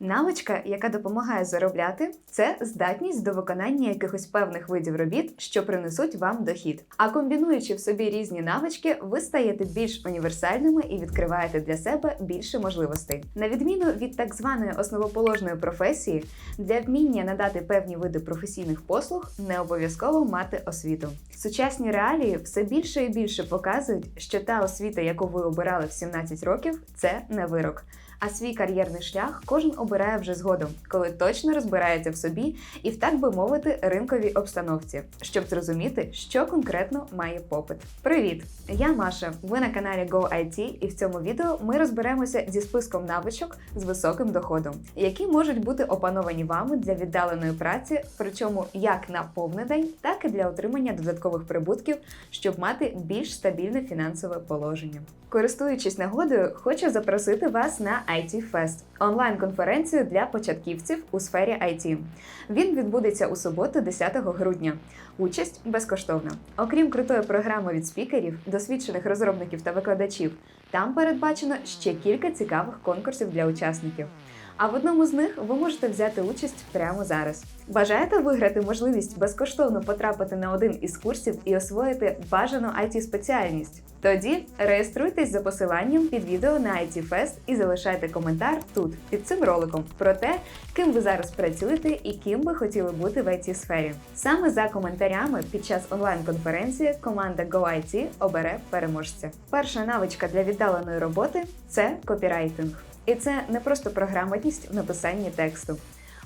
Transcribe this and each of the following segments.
Навичка, яка допомагає заробляти, це здатність до виконання якихось певних видів робіт, що принесуть вам дохід. А комбінуючи в собі різні навички, ви стаєте більш універсальними і відкриваєте для себе більше можливостей. На відміну від так званої основоположної професії, для вміння надати певні види професійних послуг не обов'язково мати освіту. Сучасні реалії все більше і більше показують, що та освіта, яку ви обирали в 17 років, це не вирок. А свій кар'єрний шлях кожен обирає вже згодом, коли точно розбирається в собі і в так би мовити ринковій обстановці, щоб зрозуміти, що конкретно має попит. Привіт! Я Маша. Ви на каналі GoIT, і в цьому відео ми розберемося зі списком навичок з високим доходом, які можуть бути опановані вами для віддаленої праці, причому як на повний день, так і для отримання додаткових прибутків, щоб мати більш стабільне фінансове положення. Користуючись нагодою, хочу запросити вас на IT Fest – онлайн-конференцію для початківців у сфері IT. Він відбудеться у суботу, 10 грудня. Участь безкоштовна. Окрім крутої програми від спікерів, досвідчених розробників та викладачів, там передбачено ще кілька цікавих конкурсів для учасників. А в одному з них ви можете взяти участь прямо зараз. Бажаєте виграти можливість безкоштовно потрапити на один із курсів і освоїти бажану it спеціальність Тоді реєструйтесь за посиланням під відео на IT Fest і залишайте коментар тут, під цим роликом, про те, ким ви зараз працюєте і ким би хотіли бути в it сфері. Саме за коментарями під час онлайн-конференції команда GoIT обере переможця. Перша навичка для віддаленої роботи це копірайтинг. І це не просто про грамотність в написанні тексту.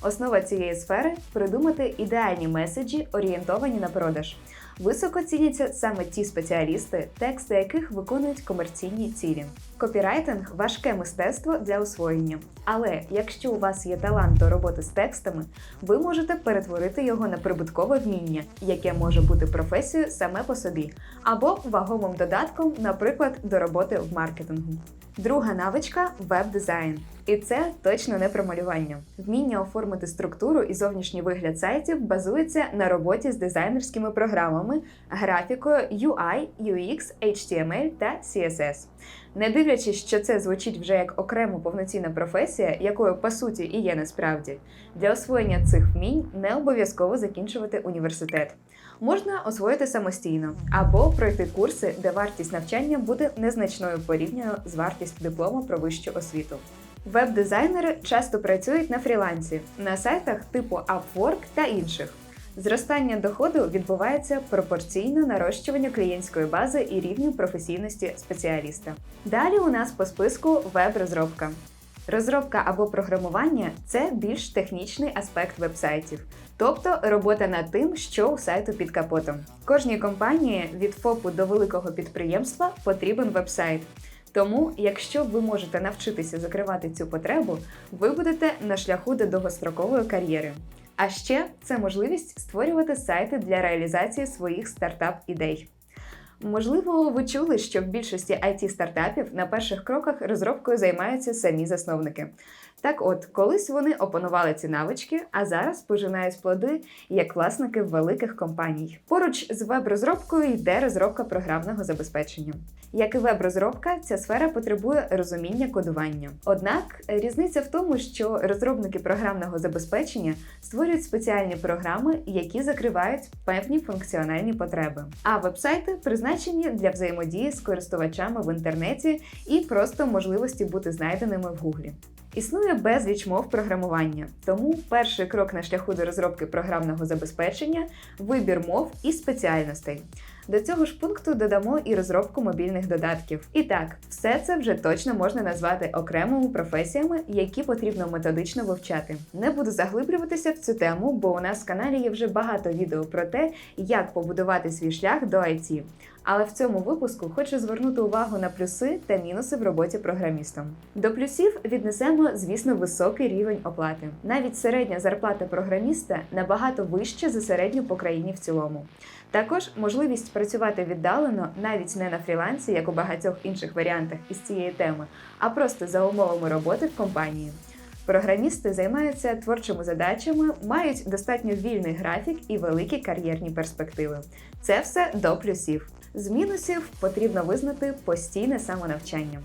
Основа цієї сфери придумати ідеальні меседжі, орієнтовані на продаж. Високо ціняться саме ті спеціалісти, тексти яких виконують комерційні цілі. Копірайтинг важке мистецтво для освоєння. Але якщо у вас є талант до роботи з текстами, ви можете перетворити його на прибуткове вміння, яке може бути професією саме по собі, або вагомим додатком, наприклад, до роботи в маркетингу. Друга навичка веб-дизайн. І це точно не про малювання. Вміння оформити структуру і зовнішній вигляд сайтів базується на роботі з дизайнерськими програмами, графікою UI, UX, HTML та CSS. Не дивлячись, що це звучить вже як окремо повноцінна професія, якою по суті і є насправді, для освоєння цих вмінь не обов'язково закінчувати університет. Можна освоїти самостійно або пройти курси, де вартість навчання буде незначною порівняно з вартістю диплому про вищу освіту. Веб-дизайнери часто працюють на фрілансі на сайтах типу Upwork та інших. Зростання доходу відбувається пропорційно нарощуванню клієнтської бази і рівню професійності спеціаліста. Далі у нас по списку веб-розробка. Розробка або програмування це більш технічний аспект вебсайтів, тобто робота над тим, що у сайту під капотом. Кожній компанії від ФОПу до великого підприємства потрібен вебсайт. Тому, якщо ви можете навчитися закривати цю потребу, ви будете на шляху до довгострокової кар'єри. А ще це можливість створювати сайти для реалізації своїх стартап-ідей. Можливо, ви чули, що в більшості it стартапів на перших кроках розробкою займаються самі засновники. Так от, колись вони опанували ці навички, а зараз пожинають плоди як власники великих компаній. Поруч з веб-розробкою йде розробка програмного забезпечення. Як і веб-розробка, ця сфера потребує розуміння кодування. Однак різниця в тому, що розробники програмного забезпечення створюють спеціальні програми, які закривають певні функціональні потреби. А вебсайти призначені для взаємодії з користувачами в інтернеті і просто можливості бути знайденими в Гуглі. Існує безліч мов програмування, тому перший крок на шляху до розробки програмного забезпечення вибір мов і спеціальностей. До цього ж пункту додамо і розробку мобільних додатків. І так, все це вже точно можна назвати окремими професіями, які потрібно методично вивчати. Не буду заглиблюватися в цю тему, бо у нас в каналі є вже багато відео про те, як побудувати свій шлях до IT. Але в цьому випуску хочу звернути увагу на плюси та мінуси в роботі програмістом. До плюсів віднесемо, звісно, високий рівень оплати. Навіть середня зарплата програміста набагато вища за середню по країні в цілому. Також можливість працювати віддалено навіть не на фрілансі, як у багатьох інших варіантах із цієї теми, а просто за умовами роботи в компанії. Програмісти займаються творчими задачами, мають достатньо вільний графік і великі кар'єрні перспективи. Це все до плюсів. З мінусів потрібно визнати постійне самонавчання.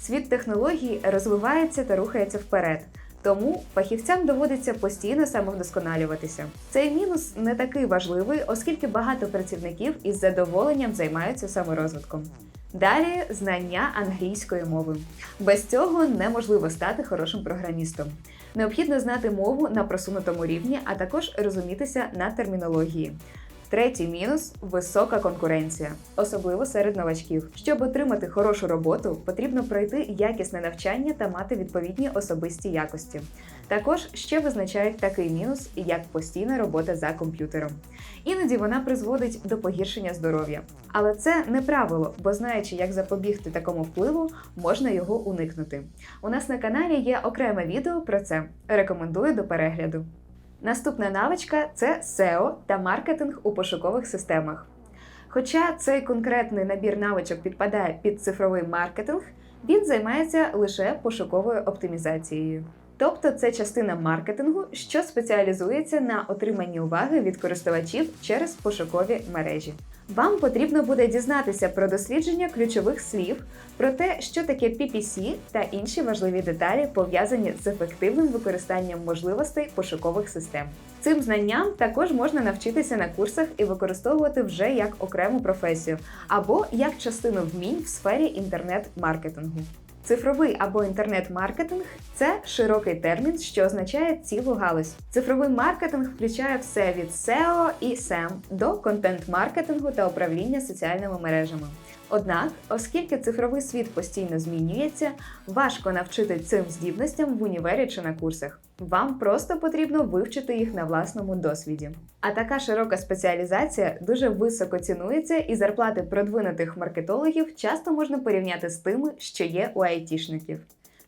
Світ технологій розвивається та рухається вперед. Тому фахівцям доводиться постійно самовдосконалюватися. Цей мінус не такий важливий, оскільки багато працівників із задоволенням займаються саморозвитком. Далі знання англійської мови. Без цього неможливо стати хорошим програмістом. Необхідно знати мову на просунутому рівні, а також розумітися на термінології. Третій мінус висока конкуренція, особливо серед новачків. Щоб отримати хорошу роботу, потрібно пройти якісне навчання та мати відповідні особисті якості. Також ще визначають такий мінус, як постійна робота за комп'ютером. Іноді вона призводить до погіршення здоров'я. Але це не правило, бо знаючи, як запобігти такому впливу, можна його уникнути. У нас на каналі є окреме відео про це. Рекомендую до перегляду. Наступна навичка це SEO та маркетинг у пошукових системах. Хоча цей конкретний набір навичок підпадає під цифровий маркетинг, він займається лише пошуковою оптимізацією. Тобто це частина маркетингу, що спеціалізується на отриманні уваги від користувачів через пошукові мережі. Вам потрібно буде дізнатися про дослідження ключових слів, про те, що таке PPC та інші важливі деталі, пов'язані з ефективним використанням можливостей пошукових систем. Цим знанням також можна навчитися на курсах і використовувати вже як окрему професію або як частину вмінь в сфері інтернет-маркетингу. Цифровий або інтернет-маркетинг це широкий термін, що означає цілу галузь. Цифровий маркетинг включає все від SEO і SEM до контент-маркетингу та управління соціальними мережами. Однак, оскільки цифровий світ постійно змінюється, важко навчити цим здібностям в універі чи на курсах. Вам просто потрібно вивчити їх на власному досвіді. А така широка спеціалізація дуже високо цінується, і зарплати продвинутих маркетологів часто можна порівняти з тими, що є у айтішників.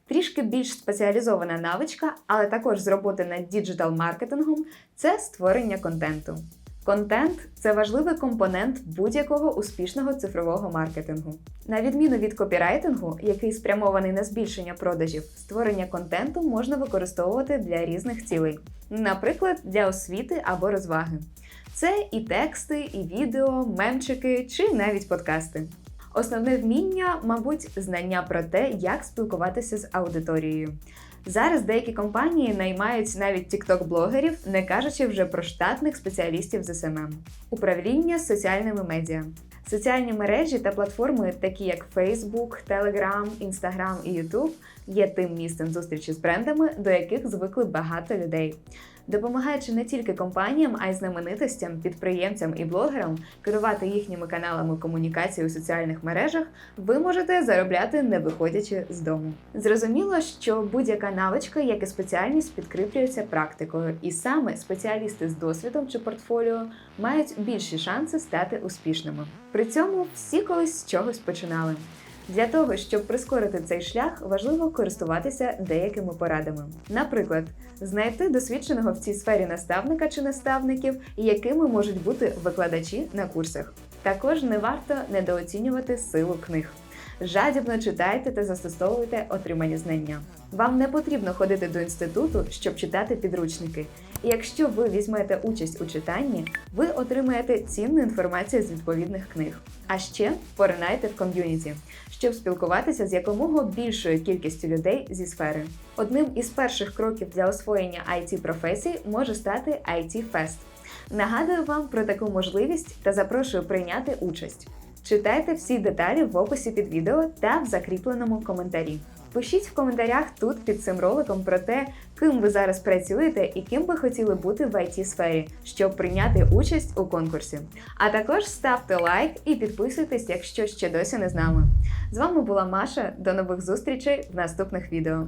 Трішки більш спеціалізована навичка, але також з роботи над діджитал-маркетингом це створення контенту. Контент це важливий компонент будь-якого успішного цифрового маркетингу. На відміну від копірайтингу, який спрямований на збільшення продажів, створення контенту можна використовувати для різних цілей, наприклад, для освіти або розваги. Це і тексти, і відео, мемчики чи навіть подкасти. Основне вміння, мабуть, знання про те, як спілкуватися з аудиторією. Зараз деякі компанії наймають навіть тікток-блогерів, не кажучи вже про штатних спеціалістів з СММ. Управління соціальними медіа. Соціальні мережі та платформи, такі як Facebook, Telegram, Instagram і YouTube, є тим місцем зустрічі з брендами, до яких звикли багато людей. Допомагаючи не тільки компаніям, а й знаменитостям, підприємцям і блогерам керувати їхніми каналами комунікації у соціальних мережах, ви можете заробляти не виходячи з дому. Зрозуміло, що будь-яка навичка, як і спеціальність, підкріплюється практикою, і саме спеціалісти з досвідом чи портфоліо мають більші шанси стати успішними. При цьому всі колись з чогось починали. Для того, щоб прискорити цей шлях, важливо користуватися деякими порадами. Наприклад, знайти досвідченого в цій сфері наставника чи наставників, якими можуть бути викладачі на курсах. Також не варто недооцінювати силу книг. Жадібно читайте та застосовуйте отримані знання. Вам не потрібно ходити до інституту, щоб читати підручники. І якщо ви візьмете участь у читанні, ви отримаєте цінну інформацію з відповідних книг. А ще поринайте в ком'юніті, щоб спілкуватися з якомога більшою кількістю людей зі сфери. Одним із перших кроків для освоєння it професій може стати IT Fest. Нагадую вам про таку можливість та запрошую прийняти участь. Читайте всі деталі в описі під відео та в закріпленому коментарі. Пишіть в коментарях тут під цим роликом про те, ким ви зараз працюєте і ким би хотіли бути в it сфері, щоб прийняти участь у конкурсі. А також ставте лайк і підписуйтесь, якщо ще досі не з нами. З вами була Маша. До нових зустрічей в наступних відео.